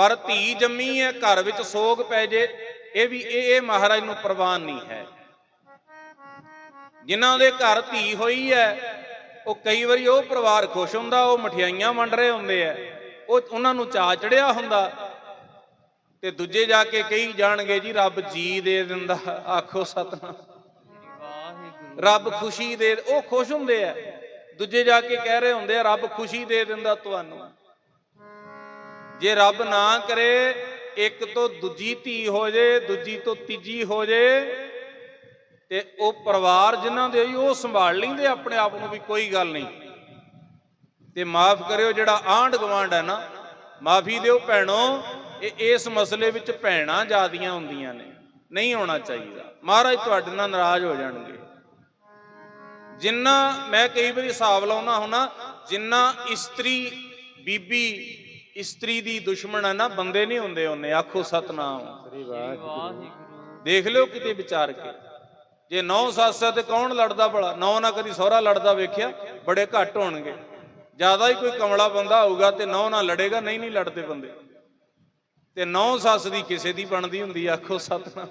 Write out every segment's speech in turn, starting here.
ਪਰ ਧੀ ਜੰਮੀ ਹੈ, ਘਰ ਵਿੱਚ ਸੋਗ ਪੈ ਜੇ, ਇਹ ਵੀ ਇਹ ਇਹ ਮਹਾਰਾਜ ਨੂੰ ਪ੍ਰਵਾਨ ਨਹੀਂ ਹੈ। ਜਿਨ੍ਹਾਂ ਦੇ ਘਰ ਧੀ ਹੋਈ ਹੈ, ਉਹ ਕਈ ਵਾਰੀ ਉਹ ਪਰਿਵਾਰ ਖੁਸ਼ ਹੁੰਦਾ, ਉਹ ਮਠਿਆਈਆਂ ਵੰਡ ਰਹੇ ਹੁੰਦੇ ਆ। ਉਹ ਉਹਨਾਂ ਨੂੰ ਚਾਅ ਚੜਿਆ ਹੁੰਦਾ। ਤੇ ਦੂਜੇ ਜਾ ਕੇ ਕਹੀ ਜਾਣਗੇ, ਜੀ, ਰੱਬ ਜੀ ਦੇ ਦਿੰਦਾ। ਆਖੋ ਸਤਨਾਮ। ਰੱਬ ਖੁਸ਼ੀ ਦੇ ਉਹ ਖੁਸ਼ ਹੁੰਦੇ ਆ। ਦੂਜੇ ਜਾ ਕੇ ਕਹਿ ਰਹੇ ਹੁੰਦੇ ਆ, ਰੱਬ ਖੁਸ਼ੀ ਦੇ ਦਿੰਦਾ ਤੁਹਾਨੂੰ। ਜੇ ਰੱਬ ਨਾ ਕਰੇ, ਇੱਕ ਤੋਂ ਦੂਜੀ ਧੀ ਹੋ ਜੇ, ਦੂਜੀ ਤੋਂ ਤੀਜੀ ਹੋ ਜੇ, ਤੇ ਉਹ ਪਰਿਵਾਰ ਜਿਨ੍ਹਾਂ ਦੇ ਹੋਈ ਉਹ ਸੰਭਾਲ ਲੈਂਦੇ ਆਪਣੇ ਆਪ ਨੂੰ ਵੀ ਕੋਈ ਗੱਲ ਨਹੀਂ। ਤੇ ਮਾਫ ਕਰਿਓ, ਜਿਹੜਾ ਆਂਢ ਗਵਾਂਢ ਹੈ ਨਾ, ਮਾਫੀ ਦਿਓ ਭੈਣੋ, ਇਹ ਇਸ ਮਸਲੇ ਵਿੱਚ ਭੈਣਾਂ ਜਿਆਦੀਆਂ ਹੁੰਦੀਆਂ ਨੇ, ਨਹੀਂ ਹੋਣਾ ਚਾਹੀਦਾ। ਮਹਾਰਾਜ ਤੁਹਾਡੇ ਨਾਲ ਨਾਰਾਜ਼ ਹੋ ਜਾਣਗੇ। ਜਿੰਨਾ, ਮੈਂ ਕਈ ਵਾਰੀ ਹਿਸਾਬ ਲਾਉਣਾ ਹੁਣਾ ਜਿੰਨਾ ਇਸਤਰੀ ਬੀਬੀ ਇਸਤਰੀ ਦੀ ਦੁਸ਼ਮਣ ਹੈ ਨਾ ਬੰਦੇ ਨਹੀਂ ਹੁੰਦੇ ਉਹਨੇ ਆਖੋ ਸਤਨਾਮ। ਵਾਹਿਗੁਰੂ। ਦੇਖ ਲਿਓ ਕਿਤੇ ਵਿਚਾਰ ਕੇ। ਜੇ ਨੌ ਸੱਸ ਹੈ ਤੇ ਕੌਣ ਲੜਦਾ ਭਲਾ? ਨੌ ਨਾ ਕਦੀ ਸਹੁਰਾ ਲੜਦਾ ਵੇਖਿਆ ਬੜੇ ਘੱਟ ਹੋਣਗੇ। ਜ਼ਿਆਦਾ ਹੀ ਕੋਈ ਕਮਲਾ ਬੰਦਾ ਹੋਊਗਾ ਤੇ ਨੌ ਨਾਲ ਲੜੇਗਾ ਨਹੀਂ ਨਹੀਂ ਲੜਦੇ ਬੰਦੇ। ਤੇ ਨੌ ਸੱਸ ਦੀ ਕਿਸੇ ਦੀ ਬਣਦੀ ਹੁੰਦੀ ਆ, ਆਖੋ ਸਤਨਾਮ।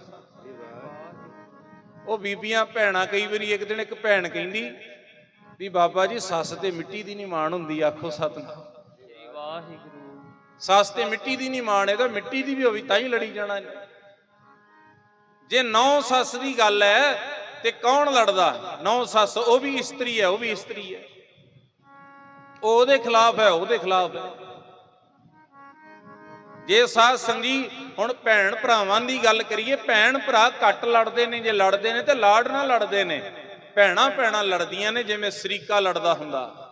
ਉਹ ਬੀਬੀਆਂ ਭੈਣਾਂ ਕਈ ਵਾਰੀ ਇੱਕ ਦਿਨ ਇੱਕ ਭੈਣ ਕਹਿੰਦੀ ਵੀ ਬਾਬਾ ਜੀ ਸੱਸ ਤੇ ਮਿੱਟੀ ਦੀ ਨਹੀਂ ਮਾਣ ਹੁੰਦੀ ਆਖੋ ਸਤਨਾਮ। ਵਾਹਿਗੁਰੂ। ਸੱਸ ਤੇ ਮਿੱਟੀ ਦੀ ਨਹੀਂ ਮਾਣ, ਇਹਦਾ ਮਿੱਟੀ ਦੀ ਵੀ ਹੋਵੇ ਤਾਂ ਹੀ ਲੜੀ ਜਾਣਾ ਜੇ ਨੌ ਸੱਸ ਦੀ ਗੱਲ ਹੈ, ਤੇ ਕੌਣ ਲੜਦਾ? ਨੌ ਸੱਸ, ਉਹ ਵੀ ਇਸਤਰੀ ਹੈ, ਉਹ ਵੀ ਇਸਤਰੀ ਹੈ। ਉਹ ਉਹਦੇ ਖਿਲਾਫ ਹੈ, ਉਹਦੇ ਖਿਲਾਫ ਹੈ। ਜੇ ਸਾਧ ਸੰਗੀ, ਹੁਣ ਭੈਣ ਭਰਾਵਾਂ ਦੀ ਗੱਲ ਕਰੀਏ, ਭੈਣ ਭਰਾ ਘੱਟ ਲੜਦੇ ਨੇ, ਜੇ ਲੜਦੇ ਨੇ ਤੇ ਲਾੜ ਨਾਲ ਲੜਦੇ ਨੇ। ਭੈਣਾਂ ਭੈਣਾਂ ਲੜਦੀਆਂ ਨੇ, ਜਿਵੇਂ ਸਰੀਕਾ ਲੜਦਾ ਹੁੰਦਾ।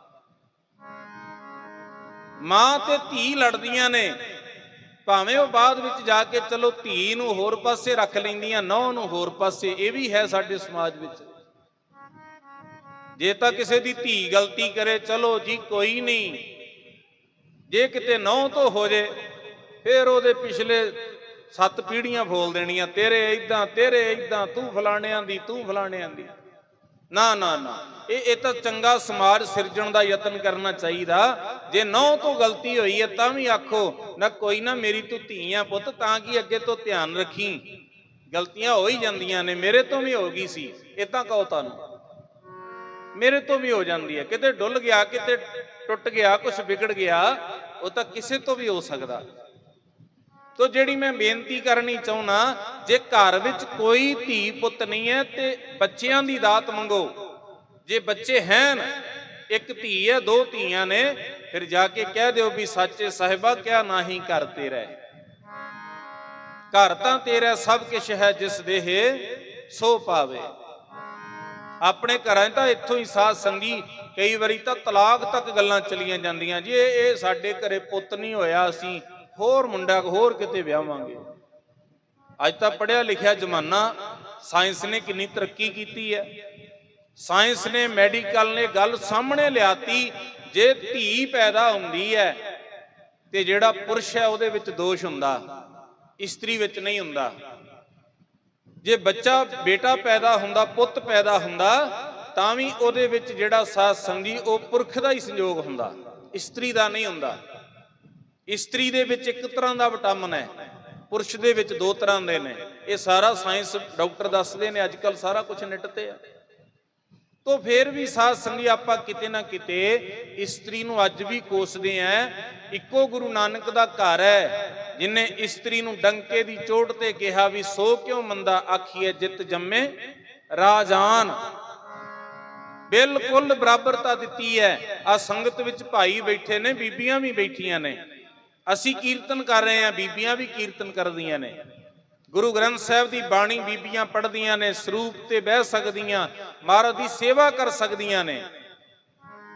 ਮਾਂ ਤੇ ਧੀ ਲੜਦੀਆਂ ਨੇ। ਭਾਵੇਂ ਉਹ ਬਾਅਦ ਵਿੱਚ ਜਾ ਕੇ ਚਲੋ ਧੀ ਨੂੰ ਹੋਰ ਪਾਸੇ ਰੱਖ ਲੈਂਦੀਆਂ ਨੌ ਨੂੰ ਹੋਰ ਪਾਸੇ, ਇਹ ਵੀ ਹੈ ਸਾਡੇ ਸਮਾਜ ਵਿੱਚ। ਜੇ ਤਾਂ ਕਿਸੇ ਦੀ ਧੀ ਗਲਤੀ ਕਰੇ, ਚਲੋ ਜੀ ਕੋਈ ਨਹੀਂ। ਜੇ ਕਿਤੇ ਨੌ ਤੋਂ ਹੋ ਜੇ, ਫਿਰ ਉਹਦੇ ਪਿਛਲੇ ਸੱਤ ਪੀੜੀਆਂ ਫੋਲ ਦੇਣੀਆਂ, ਤੇਰੇ ਇਦਾਂ ਤੇਰੇ ਇਦਾਂ ਤੂੰ ਫਲਾਣਿਆਂ ਦੀ, ਤੂੰ ਫਲਾਣਿਆਂ ਦੀ। ਨਾ ਨਾ ਨਾ। ਇਹ ਇਹ ਤਾਂ ਚੰਗਾ ਸਮਾਜ ਸਿਰਜਣ ਦਾ ਯਤਨ ਕਰਨਾ ਚਾਹੀਦਾ। ਜੇ ਨੌ ਤੋਂ ਗਲਤੀ ਹੋਈ ਹੈ, ਤਾਂ ਵੀ ਆਖੋ, ਨਾ ਕੋਈ ਨਾ ਮੇਰੀ ਤੂੰ ਧੀ ਆ ਪੁੱਤ, ਤਾਂ ਕਿ ਅੱਗੇ ਤੋਂ ਧਿਆਨ ਰੱਖੀ? ਗਲਤੀਆਂ ਹੋ ਹੀ ਜਾਂਦੀਆਂ ਨੇ, ਮੇਰੇ ਤੋਂ ਵੀ ਹੋ ਗਈ ਸੀ। ਇਦਾਂ ਕਹੋ ਤੁਹਾਨੂੰ। ਮੇਰੇ ਤੋਂ ਵੀ ਹੋ ਜਾਂਦੀ ਹੈ। ਕਿਤੇ ਡੁੱਲ ਗਿਆ, ਕਿਤੇ ਟੁੱਟ ਗਿਆ ਕੁਝ ਵਿਗੜ ਗਿਆ, ਉਹ ਤਾਂ ਕਿਸੇ ਤੋਂ ਵੀ ਹੋ ਸਕਦਾ। ਤੋ ਜਿਹੜੀ ਮੈਂ ਬੇਨਤੀ ਕਰਨੀ ਚਾਹੁੰਨਾ, ਜੇ ਘਰ ਵਿੱਚ ਕੋਈ ਧੀ ਪੁੱਤ ਨਹੀਂ ਹੈ ਤੇ ਬੱਚਿਆਂ ਦੀ ਦਾਤ ਮੰਗੋ। ਜੇ ਬੱਚੇ ਹਨ, ਇੱਕ ਧੀ ਹੈ, ਦੋ ਧੀਆਂ ਨੇ, ਫਿਰ ਜਾ ਕੇ ਕਹਿ ਦਿਓ ਵੀ ਸੱਚੇ ਸਾਹਿਬਾ, ਕਿਆ ਨਾਹੀ ਘਰ ਤੇਰਾ ਘਰ ਤਾਂ ਤੇਰਾ ਸਭ ਕੁਝ ਹੈ, ਜਿਸ ਦੇਹ ਸੋ ਪਾਵੇ। ਆਪਣੇ ਘਰਾਂ 'ਚ ਤਾਂ ਇੱਥੋਂ ਹੀ ਸਾਧ ਸੰਗੀ, ਕਈ ਵਾਰੀ ਤਾਂ ਤਲਾਕ ਤੱਕ ਗੱਲਾਂ ਚਲੀਆਂ ਜਾਂਦੀਆਂ। ਜੀ ਇਹ ਸਾਡੇ ਘਰੇ ਪੁੱਤ ਨਹੀਂ ਹੋਇਆ ਅਸੀਂ ਹੋਰ ਮੁੰਡਾ ਹੋਰ ਕਿਤੇ ਵਿਆਹਾਂਗੇ। ਅੱਜ ਤਾਂ ਪੜਿਆ ਲਿਖਿਆ ਜ਼ਮਾਨਾ, ਸਾਇੰਸ ਨੇ ਕਿੰਨੀ ਤਰੱਕੀ ਕੀਤੀ ਹੈ। ਸਾਇੰਸ ਨੇ ਮੈਡੀਕਲ ਨੇ ਗੱਲ ਸਾਹਮਣੇ ਲਿਆਤੀ, ਜੇ ਧੀ ਪੈਦਾ ਹੁੰਦੀ ਹੈ ਤੇ ਜਿਹੜਾ ਪੁਰਸ਼ ਹੈ ਉਹਦੇ ਵਿੱਚ ਦੋਸ਼ ਹੁੰਦਾ, ਇਸਤਰੀ ਵਿੱਚ ਨਹੀਂ ਹੁੰਦਾ। ਜੇ ਬੱਚਾ ਬੇਟਾ ਪੈਦਾ ਹੁੰਦਾ, ਪੁੱਤ ਪੈਦਾ ਹੁੰਦਾ, ਤਾਂ ਵੀ ਉਹਦੇ ਵਿੱਚ ਜਿਹੜਾ ਸਾਧ ਸੰਗੀ ਉਹ ਪੁਰਖ ਦਾ ਹੀ ਸੰਯੋਗ ਹੁੰਦਾ, ਇਸਤਰੀ ਦਾ ਨਹੀਂ ਹੁੰਦਾ। ਇਸਤਰੀ ਦੇ ਵਿੱਚ ਇੱਕ ਤਰ੍ਹਾਂ ਦਾ ਵਿਟਾਮਿਨ ਹੈ, ਪੁਰਸ਼ ਦੇ ਵਿੱਚ ਦੋ ਤਰ੍ਹਾਂ ਦੇ ਨੇ। ਇਹ ਸਾਰਾ ਸਾਇੰਸ ਡਾਕਟਰ ਦੱਸਦੇ ਨੇ ਅੱਜ ਅੱਜਕੱਲ ਸਾਰਾ ਕੁਝ ਨੈਟ ਤੇ ਆ। ਤੋ ਫੇਰ ਵੀ ਸਾਧ ਸੰਗੀ ਆਪਾਂ ਕਿਤੇ ਨਾ ਕਿਤੇ ਇਸਤਰੀ ਨੂੰ ਅੱਜ ਵੀ ਕੋਸਦੇ ਆ। ਇੱਕੋ ਗੁਰੂ ਨਾਨਕ ਦਾ ਘਰ ਹੈ, ਜਿਨੇ ਇਸਤਰੀ ਨੂੰ ਡੰਕੇ ਦੀ ਚੋਟ ਤੇ ਕਿਹਾ ਵੀ, ਸੋ ਕਿਉਂ ਮੰਦਾ ਆਖੀਏ ਜਿੱਤ ਜੰਮੇ ਰਾਜਾਨ? ਬਿਲਕੁਲ ਬਰਾਬਰਤਾ ਦਿੱਤੀ ਹੈ। ਆ ਸੰਗਤ ਵਿੱਚ ਭਾਈ ਬੈਠੇ ਨੇ, ਬੀਬੀਆਂ ਵੀ ਬੈਠੀਆਂ ਨੇ। ਅਸੀਂ ਕੀਰਤਨ ਕਰ ਰਹੇ ਹਾਂ, ਬੀਬੀਆਂ ਵੀ ਕੀਰਤਨ ਕਰਦੀਆਂ ਨੇ। ਗੁਰੂ ਗ੍ਰੰਥ ਸਾਹਿਬ ਦੀ ਬਾਣੀ ਬੀਬੀਆਂ ਪੜ੍ਹਦੀਆਂ ਨੇ, ਸਰੂਪ ਤੇ ਬਹਿ ਸਕਦੀਆਂ, ਮਹਾਰਾਜ ਦੀ ਸੇਵਾ ਕਰ ਸਕਦੀਆਂ ਨੇ।